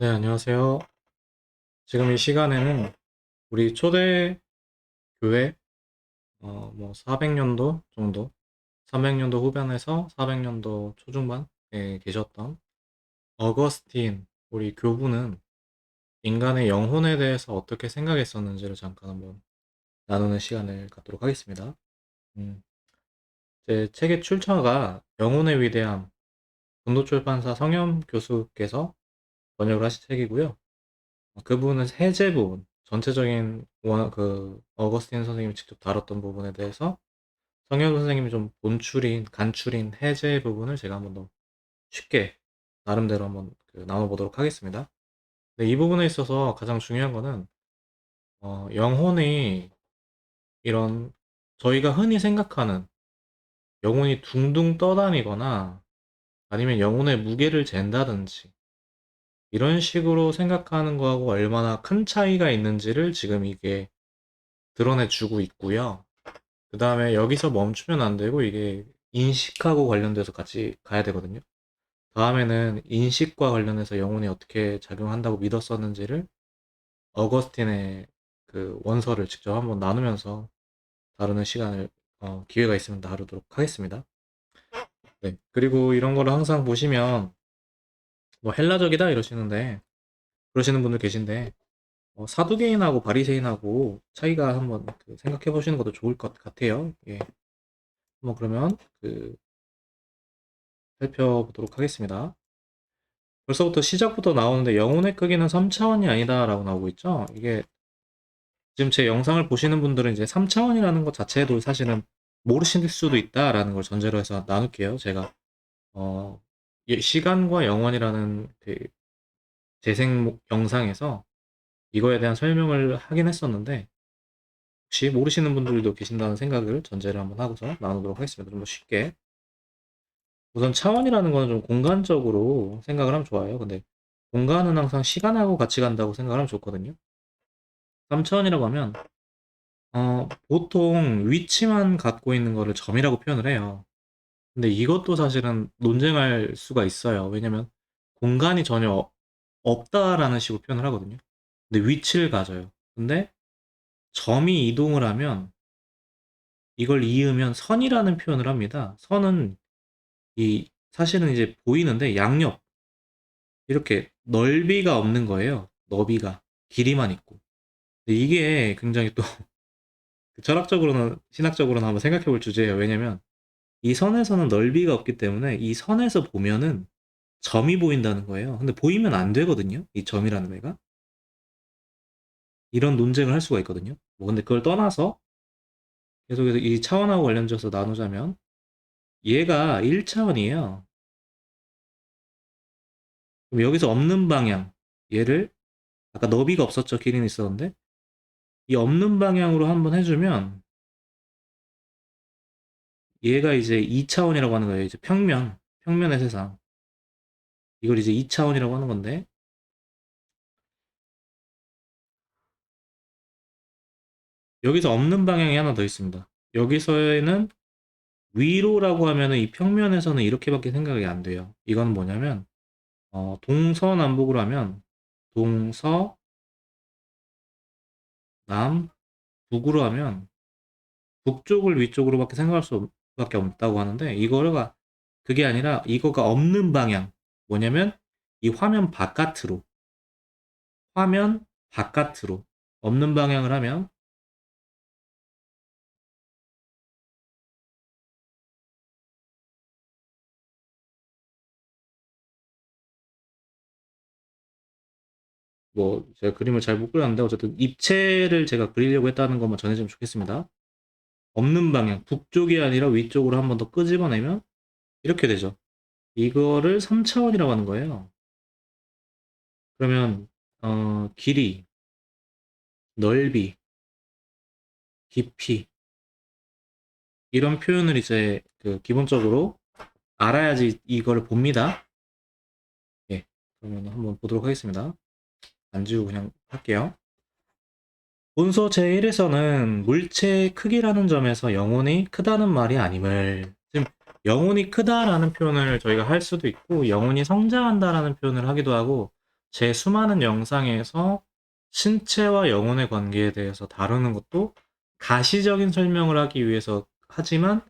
네, 안녕하세요. 지금 이 시간에는 우리 초대 교회, 어, 뭐, 400년도 정도, 300년도 후반에서 400년도 초중반에 계셨던 어거스틴, 우리 교부는 인간의 영혼에 대해서 어떻게 생각했었는지를 잠깐 한번 나누는 시간을 갖도록 하겠습니다. 음, 제 책의 출처가 영혼의 위대함, 군도출판사 성현 교수께서 번역을 하신 책이고요. 그분은 해제 부분, 전체적인 원, 그 어거스틴 선생님이 직접 다뤘던 부분에 대해서 성현 선생님이 좀 본출인, 간출인 해제 부분을 제가 한번 더 쉽게 나름대로 한번 그 나눠보도록 하겠습니다. 이 부분에 있어서 가장 중요한 거는 어, 영혼이 이런 저희가 흔히 생각하는 영혼이 둥둥 떠다니거나 아니면 영혼의 무게를 잰다든지 이런 식으로 생각하는 거하고 얼마나 큰 차이가 있는지를 지금 이게 드러내 주고 있고요. 그 다음에 여기서 멈추면 안 되고 이게 인식하고 관련돼서 같이 가야 되거든요. 다음에는 인식과 관련해서 영혼이 어떻게 작용한다고 믿었었는지를 어거스틴의 그 원서를 직접 한번 나누면서 다루는 시간을 어, 기회가 있으면 다루도록 하겠습니다. 네. 그리고 이런 거를 항상 보시면 뭐 헬라적이다 이러시는데 그러시는 분들 계신데 어, 사두개인하고 바리새인하고 차이가 한번 그 생각해 보시는 것도 좋을 것 같아요. 예. 한번 그러면 그 살펴보도록 하겠습니다. 벌써부터 시작부터 나오는데 영혼의 크기는 3차원이 아니다라고 나오고 있죠. 이게 지금 제 영상을 보시는 분들은 이제 3차원이라는 것 자체도 사실은 모르실 수도 있다라는 걸 전제로 해서 나눌게요. 제가 어, 예, 시간과 영원이라는 그 재생 영상에서 이거에 대한 설명을 하긴 했었는데 혹시 모르시는 분들도 계신다는 생각을 전제를 한번 하고서 나누도록 하겠습니다. 좀 더 쉽게. 우선 차원이라는 거는 좀 공간적으로 생각을 하면 좋아요. 근데 공간은 항상 시간하고 같이 간다고 생각을 하면 좋거든요. 3차원이라고 하면 어, 보통 위치만 갖고 있는 거를 점이라고 표현을 해요. 근데 이것도 사실은 논쟁할 수가 있어요. 왜냐면 공간이 전혀 어- 없다라는 식으로 표현을 하거든요. 근데 위치를 가져요. 근데 점이 이동을 하면 이걸 이으면 선이라는 표현을 합니다. 선은 이 사실은 이제 보이는데 양옆 이렇게 넓이가 없는 거예요. 너비가 길이만 있고. 근데 이게 굉장히 또 철학적으로는 신학적으로는 한번 생각해 볼 주제예요. 왜냐면 이 선에서는 넓이가 없기 때문에 이 선에서 보면은 점이 보인다는 거예요. 근데 보이면 안 되거든요. 이 점이라는 애가. 이런 논쟁을 할 수가 있거든요. 뭐 근데 그걸 떠나서 계속해서 이 차원하고 관련져서 나누자면 얘가 1차원이에요. 그럼 여기서 없는 방향 얘를 아까 너비가 없었죠. 길이는 있었는데 이 없는 방향으로 한번 해주면 얘가 이제 2차원이라고 하는 거예요. 이제 평면, 평면의 세상. 이걸 이제 2차원이라고 하는 건데 여기서 없는 방향이 하나 더 있습니다. 여기서에는 위로라고 하면은 이 평면에서는 이렇게밖에 생각이 안 돼요. 이건 뭐냐면 어, 동서남북으로 하면 동서 남 북으로 하면 북쪽을 위쪽으로밖에 생각할 수 밖에 없다고 하는데 이거가 그게 아니라 이거가 없는 방향. 뭐냐면 이 화면 바깥으로. 화면 바깥으로. 없는 방향을 하면 뭐 제가 그림을 잘 못 그렸는데 어쨌든 입체를 제가 그리려고 했다는 것만 전해주면 좋겠습니다. 없는 방향 북쪽이 아니라 위쪽으로 한 번 더 끄집어내면 이렇게 되죠. 이거를 3차원이라고 하는 거예요. 그러면 어, 길이, 넓이, 깊이 이런 표현을 이제 그 기본적으로 알아야지 이거를 봅니다. 예, 그러면 한번 보도록 하겠습니다. 안 지우고 그냥 할게요. 본서 제1에서는 물체의 크기라는 점에서 영혼이 크다는 말이 아님을 지금 영혼이 크다라는 표현을 저희가 할 수도 있고 영혼이 성장한다라는 표현을 하기도 하고 제 수많은 영상에서 신체와 영혼의 관계에 대해서 다루는 것도 가시적인 설명을 하기 위해서 하지만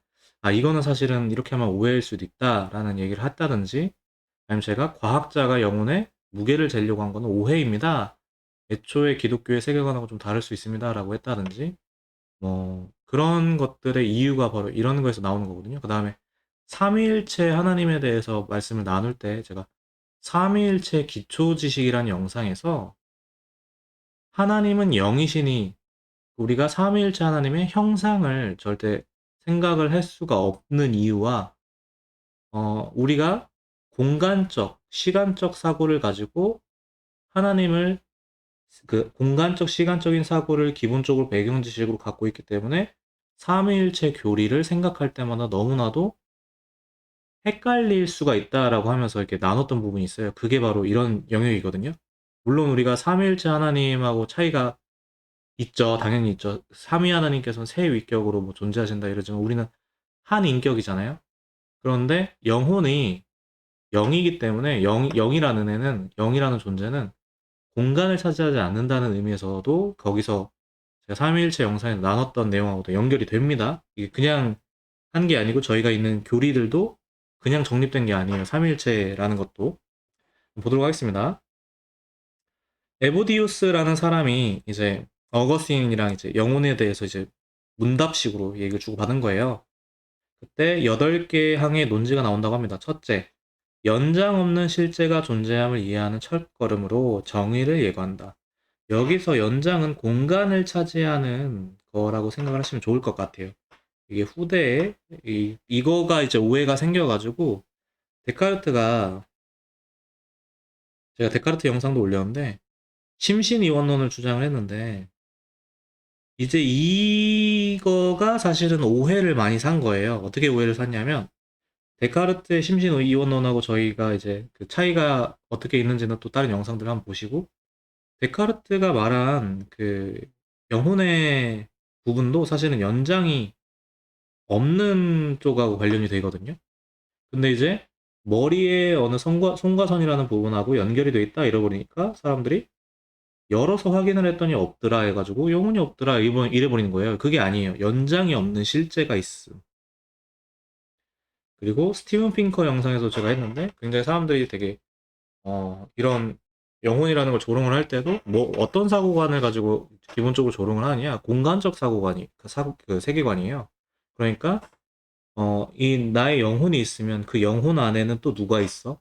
아 이거는 사실은 이렇게 하면 오해일 수도 있다라는 얘기를 했다든지 아니면 제가 과학자가 영혼의 무게를 재려고 한 거는 오해입니다. 애초에 기독교의 세계관하고 좀 다를 수 있습니다라고 했다든지 뭐 그런 것들의 이유가 바로 이런 거에서 나오는 거거든요. 그 다음에 삼위일체 하나님에 대해서 말씀을 나눌 때 제가 삼위일체 기초 지식이라는 영상에서 하나님은 영이시니 우리가 삼위일체 하나님의 형상을 절대 생각을 할 수가 없는 이유와 어, 우리가 공간적, 시간적 사고를 가지고 하나님을 그 공간적, 시간적인 사고를 기본적으로 배경 지식으로 갖고 있기 때문에 삼위일체 교리를 생각할 때마다 너무나도 헷갈릴 수가 있다라고 하면서 이렇게 나눴던 부분이 있어요. 그게 바로 이런 영역이거든요. 물론 우리가 삼위일체 하나님하고 차이가 있죠. 당연히 있죠. 삼위 하나님께서는 세 위격으로 뭐 존재하신다 이러지만 우리는 한 인격이잖아요. 그런데 영혼이 영이기 때문에 영, 영이라는 애는 영이라는 존재는 공간을 차지하지 않는다는 의미에서도 거기서 제가 삼위일체 영상에 나눴던 내용하고도 연결이 됩니다. 이게 그냥 한 게 아니고 저희가 있는 교리들도 그냥 정립된 게 아니에요. 삼위일체라는 것도 보도록 하겠습니다. 에보디우스라는 사람이 이제 어거스틴이랑 이제 영혼에 대해서 이제 문답식으로 얘기를 주고 받은 거예요. 그때 8개의 항의 논지가 나온다고 합니다. 첫째, 연장 없는 실제가 존재함을 이해하는 첫걸음으로 정의를 예고한다. 여기서 연장은 공간을 차지하는 거라고 생각을 하시면 좋을 것 같아요. 이게 후대에 이, 이거가 이제 오해가 생겨가지고 데카르트가 제가 데카르트 영상도 올렸는데 심신이원론을 주장을 했는데 이제 이거가 사실은 오해를 많이 산 거예요. 어떻게 오해를 샀냐면 데카르트의 심신 이원론하고 저희가 이제 그 차이가 어떻게 있는지는 또 다른 영상들을 한번 보시고 데카르트가 말한 그 영혼의 부분도 사실은 연장이 없는 쪽하고 관련이 되거든요. 근데 이제 머리에 어느 성과, 송과선이라는 부분하고 연결이 돼 있다 이러버리니까 사람들이 열어서 확인을 했더니 없더라 해가지고 영혼이 없더라 이래버리는 거예요. 그게 아니에요. 연장이 없는 실제가 있음. 그리고 스티븐 핑커 영상에서 제가 했는데 굉장히 사람들이 되게 어, 이런 영혼이라는 걸 조롱을 할 때도 뭐 어떤 사고관을 가지고 기본적으로 조롱을 하느냐 공간적 사고관이 그 사고 그 세계관이에요. 그러니까 어, 이 나의 영혼이 있으면 그 영혼 안에는 또 누가 있어?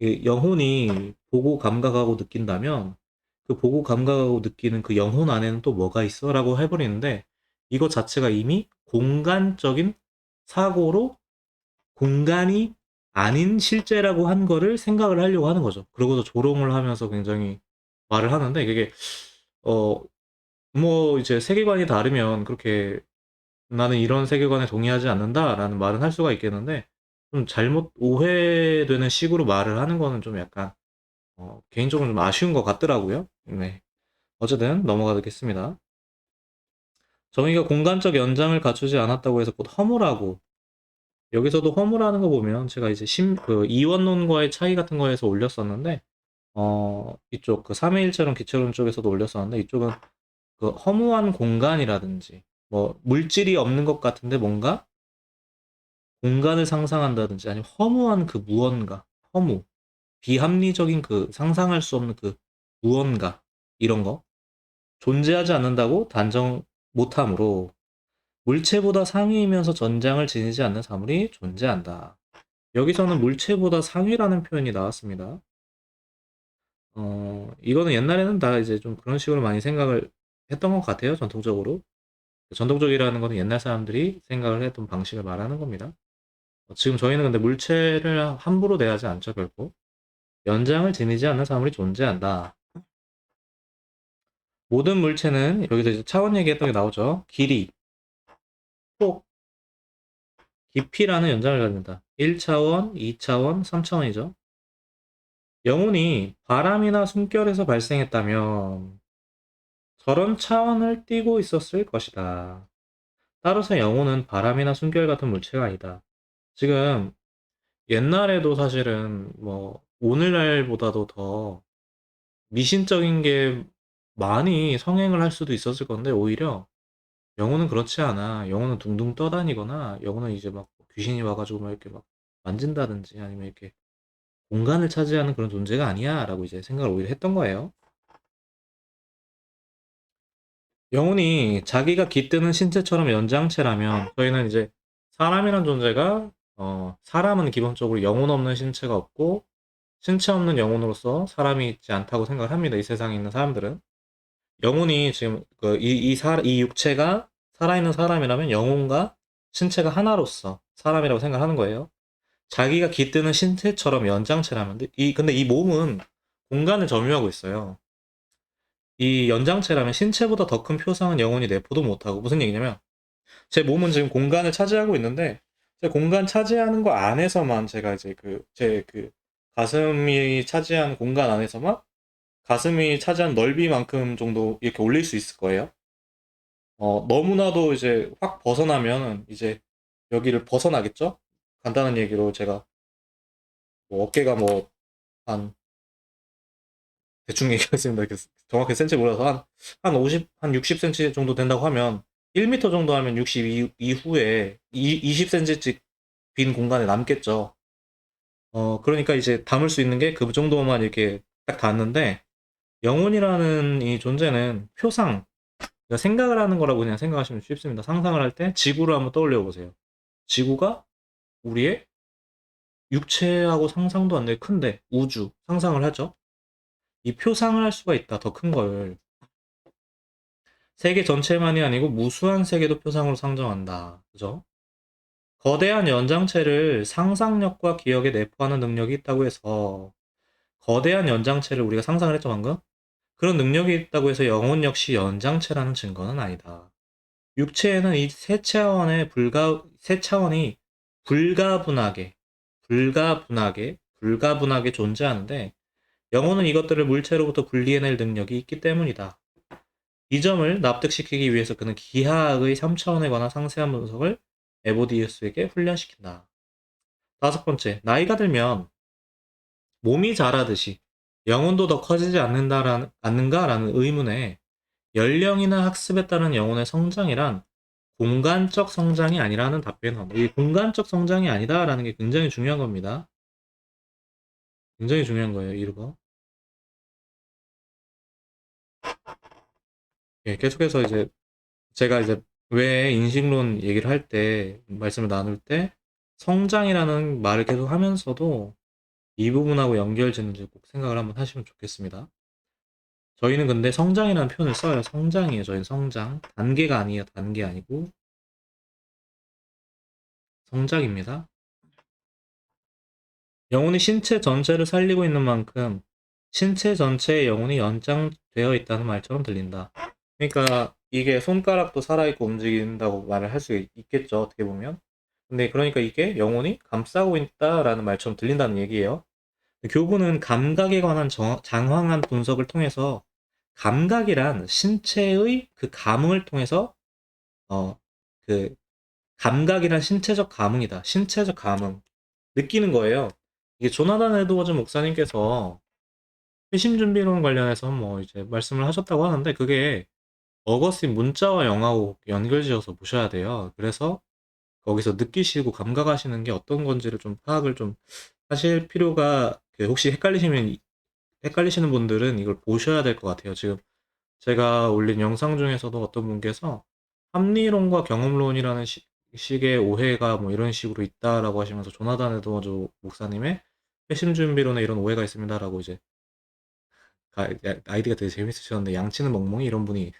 이 영혼이 보고 감각하고 느낀다면 그 보고 감각하고 느끼는 그 영혼 안에는 또 뭐가 있어? 라고 해버리는데 이것 자체가 이미 공간적인 사고로 공간이 아닌 실제라고 한 거를 생각을 하려고 하는 거죠. 그러고서 조롱을 하면서 굉장히 말을 하는데 그게 어 뭐 이제 세계관이 다르면 그렇게 나는 이런 세계관에 동의하지 않는다라는 말은 할 수가 있겠는데 좀 잘못 오해되는 식으로 말을 하는 거는 좀 약간 어, 개인적으로 좀 아쉬운 것 같더라고요. 네. 어쨌든 넘어가겠습니다. 정의가 공간적 연장을 갖추지 않았다고 해서 곧 허무라고 여기서도 허무라는 거 보면 제가 이제 심, 그 이원론과의 차이 같은 거에서 올렸었는데 어, 이쪽 그 삼위일체론 기체론 쪽에서도 올렸었는데 이쪽은 그 허무한 공간이라든지 뭐 물질이 없는 것 같은데 뭔가 공간을 상상한다든지 아니면 허무한 그 무언가 허무 비합리적인 그 상상할 수 없는 그 무언가 이런 거 존재하지 않는다고 단정 못하므로 물체보다 상위이면서 전장을 지니지 않는 사물이 존재한다. 여기서는 물체보다 상위라는 표현이 나왔습니다. 어, 이거는 옛날에는 다 이제 좀 그런 식으로 많이 생각을 했던 것 같아요, 전통적으로. 전통적이라는 것은 옛날 사람들이 생각을 했던 방식을 말하는 겁니다. 어, 지금 저희는 근데 물체를 함부로 대하지 않죠, 결코. 연장을 지니지 않는 사물이 존재한다. 모든 물체는 여기서 이제 차원 얘기했던 게 나오죠. 길이, 폭, 깊이라는 연장을 갖는다. 1차원, 2차원, 3차원이죠. 영혼이 바람이나 숨결에서 발생했다면 저런 차원을 띠고 있었을 것이다. 따라서 영혼은 바람이나 숨결 같은 물체가 아니다. 지금 옛날에도 사실은 뭐 오늘날보다도 더 미신적인 게 많이 성행을 할 수도 있었을 건데 오히려 영혼은 그렇지 않아. 영혼은 둥둥 떠다니거나 영혼은 이제 막 귀신이 와가지고 막 이렇게 막 만진다든지 아니면 이렇게 공간을 차지하는 그런 존재가 아니야라고 이제 생각을 오히려 했던 거예요. 영혼이 자기가 깃드는 신체처럼 연장체라면 저희는 이제 사람이란 존재가 어, 사람은 기본적으로 영혼 없는 신체가 없고 신체 없는 영혼으로서 사람이 있지 않다고 생각을 합니다. 이 세상에 있는 사람들은 영혼이 지금 그 이, 이, 사, 이 육체가 살아있는 사람이라면 영혼과 신체가 하나로서 사람이라고 생각하는 거예요. 자기가 깃드는 신체처럼 연장체라면 이 근데 이 몸은 공간을 점유하고 있어요. 이 연장체라면 신체보다 더 큰 표상은 영혼이 내포도 못하고 무슨 얘기냐면 제 몸은 지금 공간을 차지하고 있는데 제 공간 차지하는 거 안에서만 제가 이제 그 제그 가슴이 차지한 공간 안에서만 가슴이 차지한 넓이만큼 정도 이렇게 올릴 수 있을 거예요. 어, 너무나도 이제 확 벗어나면 이제 여기를 벗어나겠죠? 간단한 얘기로 제가 뭐 어깨가 뭐 한 대충 얘기하겠습니다. 정확히 센치 몰라서 한, 한 50, 한 60cm 정도 된다고 하면 1m 정도 하면 60 이후에 20cm씩 빈 공간에 남겠죠. 어, 그러니까 이제 담을 수 있는 게 그 정도만 이렇게 딱 닿는데 영혼이라는 이 존재는 표상, 그러니까 생각을 하는 거라고 그냥 생각하시면 쉽습니다. 상상을 할 때 지구를 한번 떠올려 보세요. 지구가 우리의 육체하고 상상도 안 되게 큰데 우주 상상을 하죠. 이 표상을 할 수가 있다. 더 큰 걸. 세계 전체만이 아니고 무수한 세계도 표상으로 상정한다. 그죠? 거대한 연장체를 상상력과 기억에 내포하는 능력이 있다고 해서 거대한 연장체를 우리가 상상을 했죠, 방금? 그런 능력이 있다고 해서 영혼 역시 연장체라는 증거는 아니다. 육체에는 이 세 차원의 불가, 세 차원이 불가분하게, 불가분하게, 불가분하게 존재하는데 영혼은 이것들을 물체로부터 분리해낼 능력이 있기 때문이다. 이 점을 납득시키기 위해서 그는 기하학의 3차원에 관한 상세한 분석을 에보디우스에게 훈련시킨다. 다섯 번째, 나이가 들면 몸이 자라듯이 영혼도 더 커지지 않는다라는, 않는가라는 의문에 연령이나 학습에 따른 영혼의 성장이란 공간적 성장이 아니라는 합니다. 이 공간적 성장이 아니다라는 게 굉장히 중요한 겁니다. 굉장히 중요한 거예요, 이거. 예, 계속해서 이제 제가 이제 왜 인식론 얘기를 할 때, 말씀을 나눌 때, 성장이라는 말을 계속 하면서도 이 부분하고 연결되는지 꼭 생각을 한번 하시면 좋겠습니다. 저희는 근데 성장이라는 표현을 써요. 성장이에요. 저희는 성장. 단계가 아니에요. 단계 아니고. 성장입니다. 영혼이 신체 전체를 살리고 있는 만큼 신체 전체의 영혼이 연장되어 있다는 말처럼 들린다. 그러니까 이게 손가락도 살아있고 움직인다고 말을 할 수 있겠죠. 어떻게 보면. 근데 그러니까 이게 영혼이 감싸고 있다라는 말처럼 들린다는 얘기예요. 교부는 감각에 관한 정, 장황한 분석을 통해서 감각이란 신체의 그 감흥을 통해서 어 그 감각이란 신체적 감흥이다. 신체적 감흥 느끼는 거예요. 이게 조나단 에드워즈 목사님께서 회심 준비론 관련해서 뭐 이제 말씀을 하셨다고 하는데 그게 어거스틴 문자와 영하고 연결지어서 보셔야 돼요. 그래서 거기서 느끼시고 감각하시는 게 어떤 건지를 좀 파악을 좀 하실 필요가 그 혹시 헷갈리시면 헷갈리시는 분들은 이걸 보셔야 될 것 같아요. 지금 제가 올린 영상 중에서도 어떤 분께서 합리론과 경험론이라는 시, 식의 오해가 뭐 이런 식으로 있다라고 하시면서 조나단 에드워즈 목사님의 회심 준비론에 이런 오해가 있습니다라고 이제 아이디가 되게 재밌으셨는데 양치는 멍멍이 이런 분이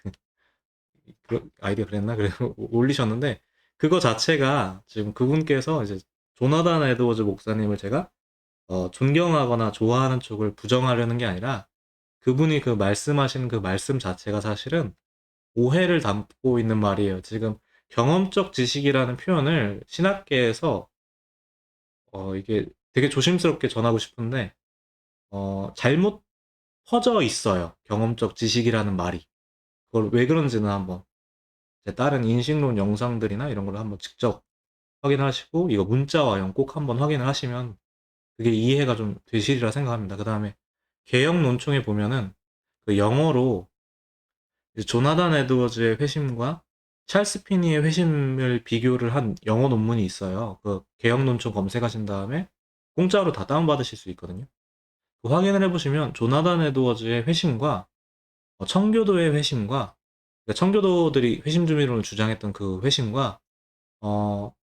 아이디어 그랬나? 그래서 올리셨는데 그거 자체가 지금 그분께서 이제 조나단 에드워즈 목사님을 제가 어, 존경하거나 좋아하는 쪽을 부정하려는 게 아니라 그분이 그 말씀하시는 그 말씀 자체가 사실은 오해를 담고 있는 말이에요. 지금 경험적 지식이라는 표현을 신학계에서 어, 이게 되게 조심스럽게 전하고 싶은데 어, 잘못 퍼져 있어요. 경험적 지식이라는 말이. 그걸 왜 그런지는 한번 제 다른 인식론 영상들이나 이런 걸 한번 직접 확인하시고 이거 문자와 영꼭 한번 확인을 하시면 그게 이해가 좀 되시리라 생각합니다. 그 다음에 개혁 논총에 보면은 그 영어로 조나단 에드워즈의 회심과 찰스 피니의 회심을 비교를 한 영어 논문이 있어요. 그 개혁 논총 검색하신 다음에 공짜로 다 다운받으실 수 있거든요. 그 확인을 해보시면 조나단 에드워즈의 회심과 어, 청교도의 회심과 그러니까 청교도들이 회심 주민론을 주장했던 그 회심과 어,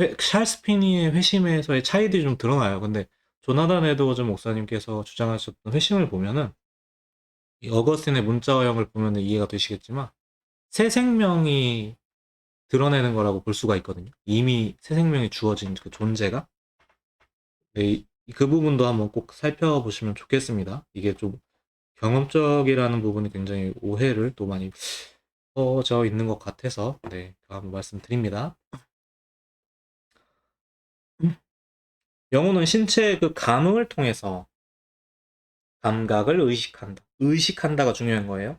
회- 찰스 피니의 회심에서의 차이들이 좀 드러나요. 근데 조나단 에드워즈 목사님께서 주장하셨던 회심을 보면은 이 어거스틴의 문자 어형을 보면 이해가 되시겠지만 새 생명이 드러내는 거라고 볼 수가 있거든요. 이미 새 생명이 주어진 그 존재가 네, 이- 그 부분도 한번 꼭 살펴보시면 좋겠습니다. 이게 좀 경험적이라는 부분이 굉장히 오해를 또 많이 퍼져 있는 것 같아서 네, 한번 말씀드립니다. 영혼은 신체의 그 감흥을 통해서 감각을 의식한다. 의식한다가 중요한 거예요.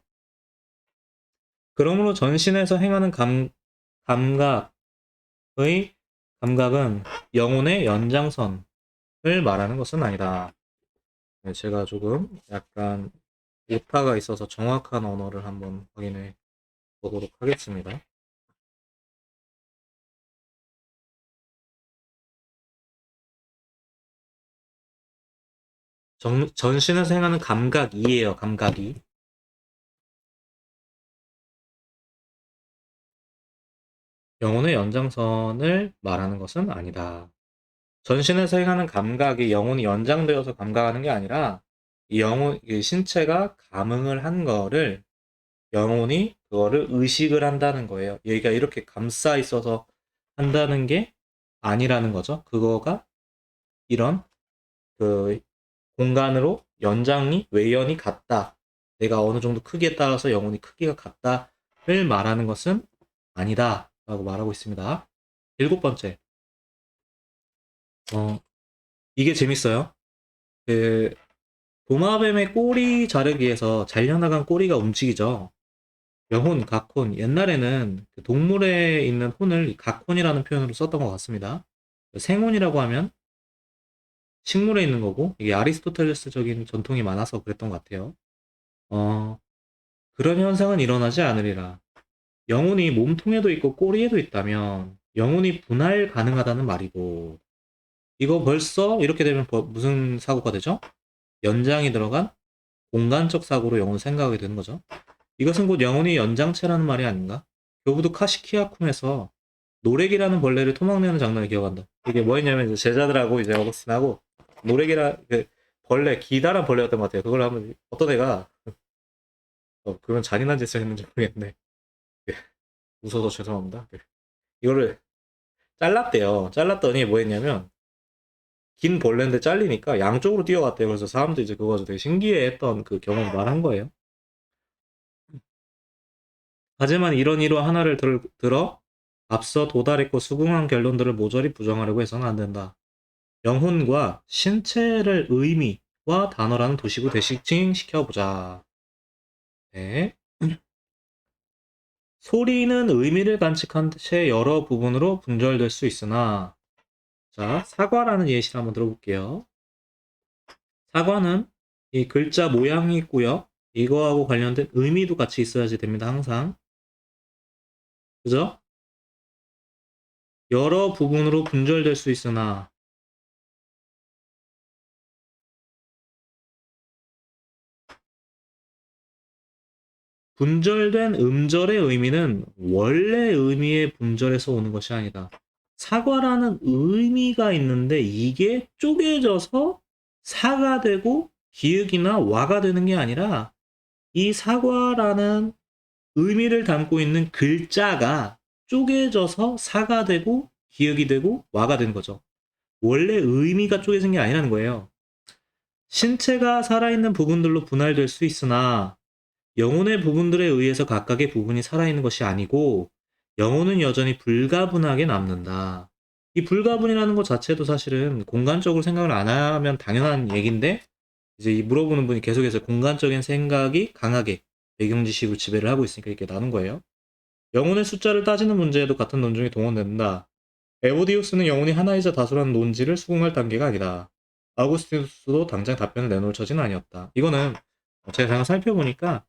그러므로 전신에서 행하는 감, 감각의 감각은 영혼의 연장선을 말하는 것은 아니다. 네, 제가 조금 약간 오타가 있어서 정확한 언어를 한번 확인해 보도록 하겠습니다. 정, 전신에서 행하는 감각이에요, 감각이. 영혼의 연장선을 말하는 것은 아니다. 전신에서 행하는 감각이 영혼이 연장되어서 감각하는 게 아니라 이 영혼, 이 신체가 감흥을 한 거를 영혼이 그거를 의식을 한다는 거예요. 얘가 이렇게 감싸 있어서 한다는 게 아니라는 거죠. 그거가 이런 그 공간으로 연장이 외연이 같다. 내가 어느 정도 크기에 따라서 영혼이 크기가 같다를 말하는 것은 아니다. 라고 말하고 있습니다. 일곱 번째. 어, 이게 재밌어요. 그, 도마뱀의 꼬리 자르기에서 잘려나간 꼬리가 움직이죠. 영혼, 각혼. 옛날에는 그 동물에 있는 혼을 각혼이라는 표현으로 썼던 것 같습니다. 생혼이라고 하면 식물에 있는 거고, 이게 아리스토텔레스적인 전통이 많아서 그랬던 것 같아요. 어, 그런 현상은 일어나지 않으리라. 영혼이 몸통에도 있고 꼬리에도 있다면 영혼이 분할 가능하다는 말이고, 이거 벌써 이렇게 되면 버- 무슨 사고가 되죠? 연장이 들어간 공간적 사고로 영혼을 생각하게 되는 거죠. 이것은 곧 영혼이 연장체라는 말이 아닌가? 교부도 카시키아쿰에서 노렉이라는 벌레를 토막내는 장면을 기억한다. 이게 뭐였냐면 제자들하고 이제 어거스틴하고 노렉이라 그 벌레 기다란 벌레였던 것 같아요. 그걸 하면 어떤 애가 어, 그런 잔인한 짓을 했는지 모르겠네. 네. 웃어서 죄송합니다. 네. 이거를 잘랐대요. 잘랐더니 뭐 했냐면 긴 벌레인데 잘리니까 양쪽으로 뛰어갔대요. 그래서 사람들이 이제 그거 가지고 되게 신기해했던 그 경험을 말한 거예요. 하지만 이런 일화 하나를 들, 들어 앞서 도달했고 수긍한 결론들을 모조리 부정하려고 해서는 안 된다. 영혼과 신체를 의미와 단어라는 도식으로 대식칭시켜보자. 네. 소리는 의미를 간직한 채 여러 부분으로 분절될 수 있으나 자, 사과라는 예시를 한번 들어볼게요. 사과는 이 글자 모양이 있고요. 이거하고 관련된 의미도 같이 있어야지 됩니다. 항상. 그죠? 여러 부분으로 분절될 수 있으나 분절된 음절의 의미는 원래 의미의 분절에서 오는 것이 아니다. 사과라는 의미가 있는데 이게 쪼개져서 사가 되고 기역이나 와가 되는 게 아니라 이 사과라는 의미를 담고 있는 글자가 쪼개져서 사가 되고 기역이 되고 와가 되는 거죠. 원래 의미가 쪼개진 게 아니라는 거예요. 신체가 살아있는 부분들로 분할될 수 있으나 영혼의 부분들에 의해서 각각의 부분이 살아있는 것이 아니고 영혼은 여전히 불가분하게 남는다. 이 불가분이라는 것 자체도 사실은 공간적으로 생각을 안 하면 당연한 얘기인데 이제 이 물어보는 분이 계속해서 공간적인 생각이 강하게 배경 지식으로 지배를 하고 있으니까 이렇게 나눈 거예요. 영혼의 숫자를 따지는 문제에도 같은 논증이 동원된다. 에보디우스는 영혼이 하나이자 다수라는 논지를 수긍할 단계가 아니다. 아우구스티누스도 당장 답변을 내놓을 처지는 아니었다. 이거는 어, 제가 잠깐 살펴보니까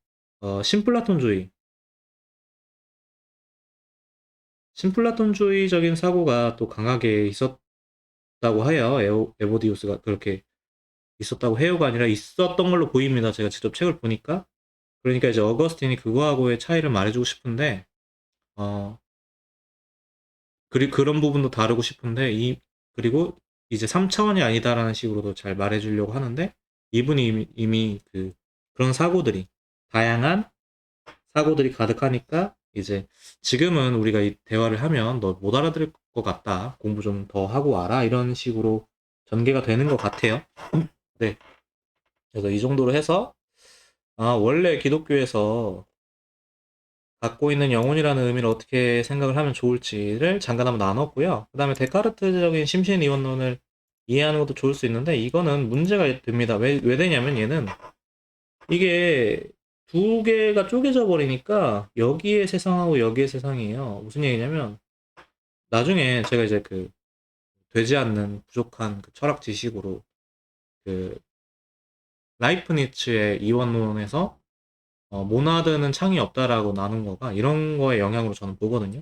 어, 신플라톤주의 신플라톤주의적인 사고가 또 강하게 있었다고 해요. 에오, 에보디우스가 그렇게 있었다고 해요가 아니라 있었던 걸로 보입니다. 제가 직접 책을 보니까. 그러니까 이제 어거스틴이 그거하고의 차이를 말해주고 싶은데, 어, 그리, 그런 부분도 다루고 싶은데, 이, 그리고 이제 3차원이 아니다라는 식으로도 잘 말해주려고 하는데, 이분이 이미, 이미 그, 그런 사고들이, 다양한 사고들이 가득하니까, 이제 지금은 우리가 이 대화를 하면 너 못 알아들을 것 같다. 공부 좀 더 하고 와라. 이런 식으로 전개가 되는 것 같아요. 네. 그래서 이 정도로 해서, 아, 원래 기독교에서 갖고 있는 영혼이라는 의미를 어떻게 생각을 하면 좋을지를 잠깐 한번 나눴고요. 그 다음에 데카르트적인 심신 이원론을 이해하는 것도 좋을 수 있는데, 이거는 문제가 됩니다. 왜, 왜 되냐면 얘는 이게 두 개가 쪼개져 버리니까 여기의 세상하고 여기의 세상이에요. 무슨 얘기냐면, 나중에 제가 이제 그 되지 않는 부족한 그 철학 지식으로 그 라이프니츠의 이원론에서 어, 모나드는 창이 없다라고 나눈 거가 이런 거의 영향으로 저는 보거든요.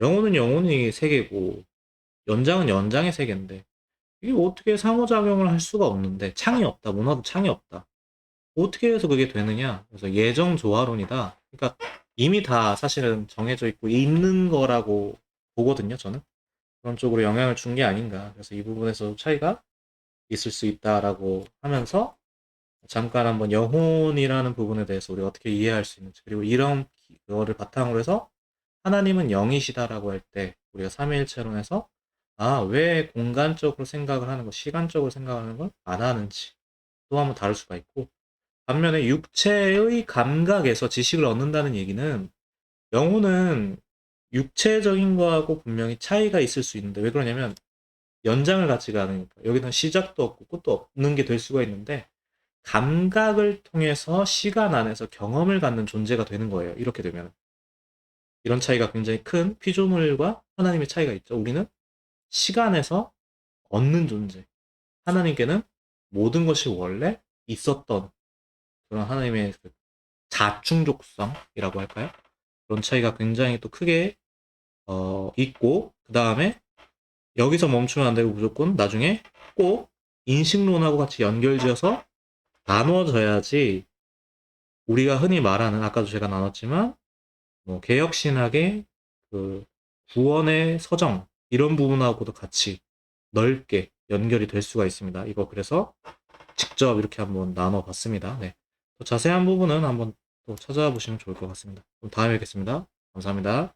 영혼은 영혼이 세계고 연장은 연장의 세계인데 이게 어떻게 상호작용을 할 수가 없는데 창이 없다. 모나드 창이 없다. 어떻게 해서 그게 되느냐? 그래서 예정 조화론이다. 그러니까 이미 다 사실은 정해져 있고 있는 거라고 보거든요. 저는 그런 쪽으로 영향을 준 게 아닌가. 그래서 이 부분에서 차이가 있을 수 있다라고 하면서 잠깐 한번 영혼이라는 부분에 대해서 우리가 어떻게 이해할 수 있는지 그리고 이런 거를 바탕으로 해서 하나님은 영이시다라고 할 때 우리가 삼위일체론에서 아 왜 공간적으로 생각을 하는 거 시간적으로 생각하는 걸 안 하는지 또 한번 다룰 수가 있고 반면에 육체의 감각에서 지식을 얻는다는 얘기는 영혼은 육체적인 거하고 분명히 차이가 있을 수 있는데 왜 그러냐면 연장을 갖지가 않으니까 여기는 시작도 없고 끝도 없는 게 될 수가 있는데 감각을 통해서 시간 안에서 경험을 갖는 존재가 되는 거예요. 이렇게 되면 이런 차이가 굉장히 큰 피조물과 하나님의 차이가 있죠. 우리는 시간에서 얻는 존재. 하나님께는 모든 것이 원래 있었던 그런 하나님의 그 자충족성이라고 할까요? 그런 차이가 굉장히 또 크게 어, 있고 그 다음에 여기서 멈추면 안 되고 무조건 나중에 꼭 인식론하고 같이 연결지어서 나누어져야지 우리가 흔히 말하는 아까도 제가 나눴지만 뭐 개혁신학의 그 구원의 서정 이런 부분하고도 같이 넓게 연결이 될 수가 있습니다. 이거 그래서 직접 이렇게 한번 나눠봤습니다. 네. 또 자세한 부분은 한번 또 찾아보시면 좋을 것 같습니다. 그럼 다음에 뵙겠습니다. 감사합니다.